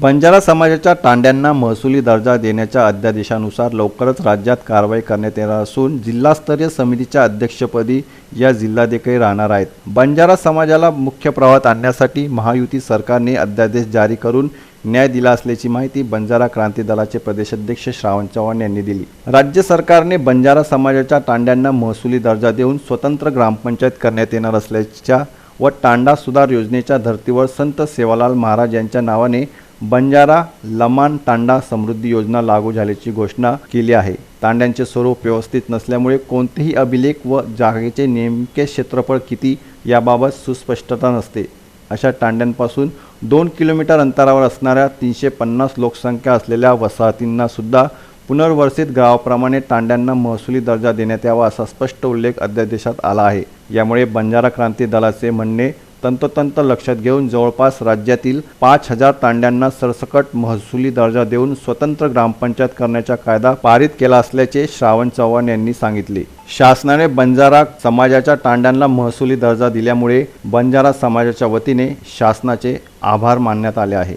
बंजारा समाजाच्या तांड्यांना महसुली दर्जा देण्याच्या अध्यादेशानुसार लवकरच राज्यात कारवाई करण्यात येणार असून जिल्हास्तरीय समितीच्या अध्यक्षपदी या जिल्हाधिकारी राहणार आहेत. बंजारा समाजाला मुख्य प्रवाहात आणण्यासाठी महायुती सरकारने अध्यादेश जारी करून न्याय दिला असल्याची माहिती बंजारा क्रांती दलाचे प्रदेशाध्यक्ष श्रावण चव्हाण यांनी दिली. राज्य सरकारने बंजारा समाजाच्या तांड्यांना महसुली दर्जा देऊन स्वतंत्र ग्रामपंचायत करण्यात येणार असल्याच्या व तांडा सुधार योजनेच्या धर्तीवर संत सेवालाल महाराज यांच्या नावाने बंजारा लमान तांडा समृद्धी योजना लागू झाल्याची घोषणा केली आहे. तांड्यांचे स्वरूप व्यवस्थित नसल्यामुळे कोणतेही अभिलेख व जागेचे नेमके क्षेत्रफळ किती याबाबत सुस्पष्टता नसते. अशा तांड्यांपासून दोन किलोमीटर अंतरावर असणाऱ्या तीनशे पन्नास लोकसंख्या असलेल्या वसाहतींना सुद्धा पुनर्वसित गावाप्रमाणे तांड्यांना महसुली दर्जा देण्यात यावा असा स्पष्ट उल्लेख अध्यादेशात आला आहे. यामुळे बंजारा क्रांती दलाचे म्हणणे तंतोतंत लक्षात घेऊन जवळपास राज्यातील पाच हजार तांड्यांना सरसकट महसुली दर्जा देऊन स्वतंत्र ग्रामपंचायत करण्याचा कायदा पारित केला असल्याचे श्रावण चव्हाण यांनी सांगितले. शासनाने बंजारा समाजाच्या तांड्यांना महसुली दर्जा दिल्यामुळे बंजारा समाजाच्या वतीने शासनाचे आभार मानण्यात आले आहे.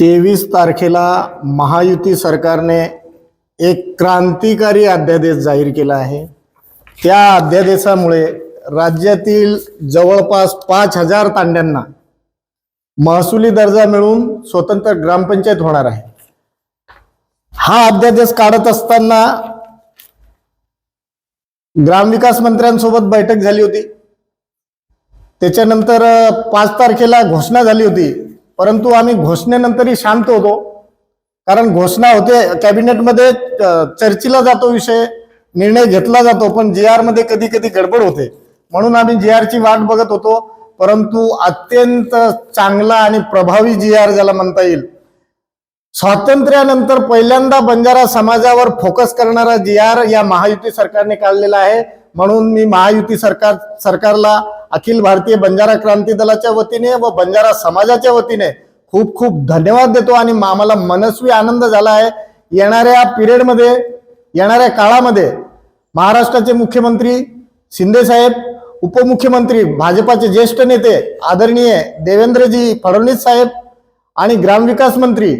तेवीस तारखेला महायुती सरकारने एक क्रांतिकारी अध्यादेश जाहीर केला आहे. त्या अध्यादेशामुळे राज्यातील जवळपास पाच हजार तांड्यांना महसुली दर्जा मिळून स्वतंत्र ग्रामपंचायत होणार आहे. हा अध्यादेश काढत असताना ग्रामविकास मंत्र्यांसोबत बैठक झाली होती. त्याच्यानंतर पाच तारखेला घोषणा झाली होती. परंतु आम्ही घोषणेनंतरही शांत होतो. कारण घोषणा होते कॅबिनेटमध्ये चर्चेला जातो विषय निर्णय घेतला जातो पण जी आरमध्ये कधी कधी गडबड होते. म्हणून आम्ही जी आरची वाट बघत होतो परंतु अत्यंत चांगला आणि प्रभावी जी आर ज्याला म्हणता येईल. स्वातंत्र्यानंतर पहिल्यांदा बंजारा समाजावर फोकस करणारा जी आर या महायुती सरकारने काढलेला आहे. म्हणून मी महायुती सरकार सरकारला अखिल भारतीय बंजारा क्रांती दलाच्या वतीने व बंजारा समाजाच्या वतीने खूप खूप धन्यवाद देतो आणि आम्हाला मनस्वी आनंद झाला आहे. येणाऱ्या पिरियडमध्ये येणाऱ्या काळामध्ये महाराष्ट्राचे मुख्यमंत्री शिंदे साहेब उपमुख्यमंत्री भाजपाचे ज्येष्ठ नेते आदरणीय देवेंद्रजी फडणवीस साहेब आणि ग्रामविकास मंत्री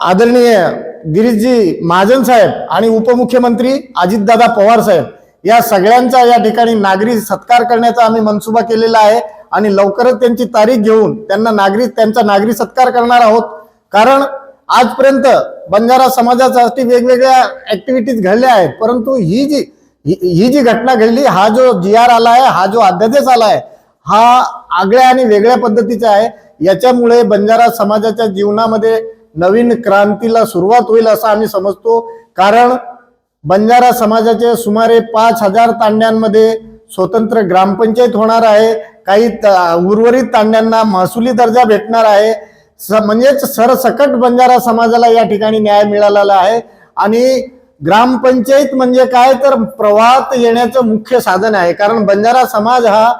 आदरणीय गिरीशजी महाजन साहेब आणि उपमुख्यमंत्री अजितदादा पवार साहेब. या सगळ्यांचा या ठिकाणी नागरी सत्कार करण्याचा आम्ही मनसुबा केलेला आहे आणि लवकरच त्यांची तारीख घेऊन त्यांना नागरी त्यांचा नागरी सत्कार करणार आहोत. कारण आजपर्यंत बंजारा समाजासाठी वेगवेगळ्या ऍक्टिव्हिटीज घडल्या आहेत. परंतु ही जी ही ही जी घटना घडली हा जो जी आर आला आहे हा जो अध्यादेश आला आहे हा आगळ्या आणि वेगळ्या पद्धतीचा आहे. याच्यामुळे बंजारा समाजाच्या जीवनामध्ये नवीन क्रांतीला सुरुवात होईल असं आम्ही समजतो. कारण बंजारा समाजाचे सुमारे पाच हजार तांड्यांमध्ये स्वतंत्र ग्रामपंचायत होणार आहे. काही त- उर्वरित तांड्यांना महसुली दर्जा भेटणार आहे. स- म्हणजेच सरसकट बंजारा समाजाला या ठिकाणी न्याय मिळालेला आहे. आणि ग्रामपंचायत म्हणजे काय? तर प्रवाहात येण्याचं मुख्य साधन आहे. कारण बंजारा समाज हा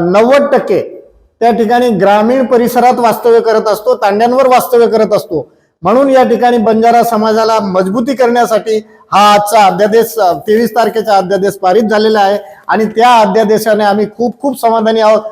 नव्वद टक्के त्या ठिकाणी ग्रामीण परिसरात वास्तव्य करत असतो तांड्यांवर वास्तव्य करत असतो. म्हणून या ठिकाणी बंजारा समाजाला मजबूती करण्यासाठी हा आजचा अध्यादेश तेवीस तारखेचा अध्यादेश पारित झालेला आहे. आणि त्या अध्यादेशाने आम्ही खूप खूप समाधानी आहोत.